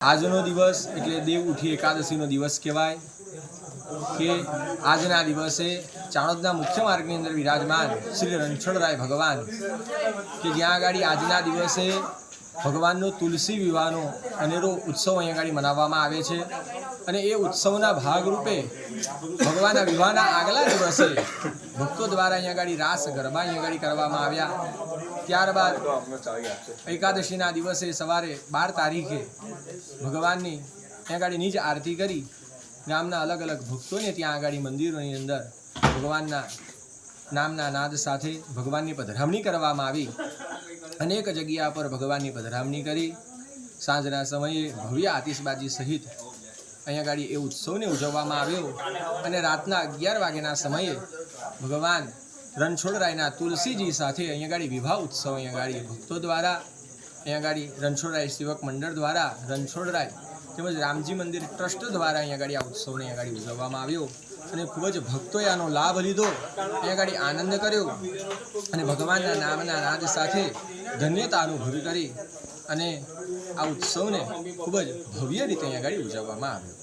આજનો દિવસ એટલે દેવ ઉઠી એકાદશીનો દિવસ કહેવાય કે આજના દિવસે ચાણોદના મુખ્ય માર્ગની અંદર વિરાજમાન શ્રી રણછોડરાય ભગવાન કે જ્યાં આગળ આજના દિવસે ભગવાનનો તુલસી વિવાહનો અનેરો ઉત્સવ અહીંયા આગળ મનાવવામાં આવે છે. અને એ ઉત્સવના ભાગરૂપે ભગવાનના વિવાહના આગલા દિવસે ભક્તો દ્વારા અહીંયા આગળ રાસ ગરબા અહીંયા આગળ કરવામાં આવ્યા. ત્યારબાદ એકાદશીના દિવસે સવારે બાર તારીખે ભગવાનની ત્યાં આગળ નિજ આરતી કરી ગામના અલગ અલગ ભક્તોને ત્યાં આગળ મંદિરોની અંદર ભગવાનના નામના નાદ સાથે ભગવાનની પધરામણી કરવામાં આવી. અનેક જગ્યા પર ભગવાનની પધરામણી કરી. સાંજના સમયે ભવ્ય આતિશબાજી સહિત અહીંયા ગાડી એ ઉત્સવને ઉજવવામાં આવ્યો અને રાતના અગિયાર વાગ્યાના સમયે ભગવાન રણછોડરાયના તુલસીજી સાથે અહીંયા ગાડી વિવાહ ઉત્સવ અહીંયા ગાડી ભક્તો દ્વારા, અહીંયા ગાડી રણછોડરાય સેવક મંડળ દ્વારા રણછોડરાય તેમજ રામજી મંદિર ટ્રસ્ટ દ્વારા અહીંયા આગળ આ ઉત્સવને આગળ ઉજવવામાં આવ્યો. અને ખૂબ જ ભક્તોએ આનો લાભ લીધો. અહીંયા આગળ આનંદ કર્યો અને ભગવાનના નામના નાદ સાથે ધન્યતા અનુભવી કરી અને આ ઉત્સવને ખૂબ જ ભવ્ય રીતે અહીંયા આગળ ઉજવવામાં આવ્યો.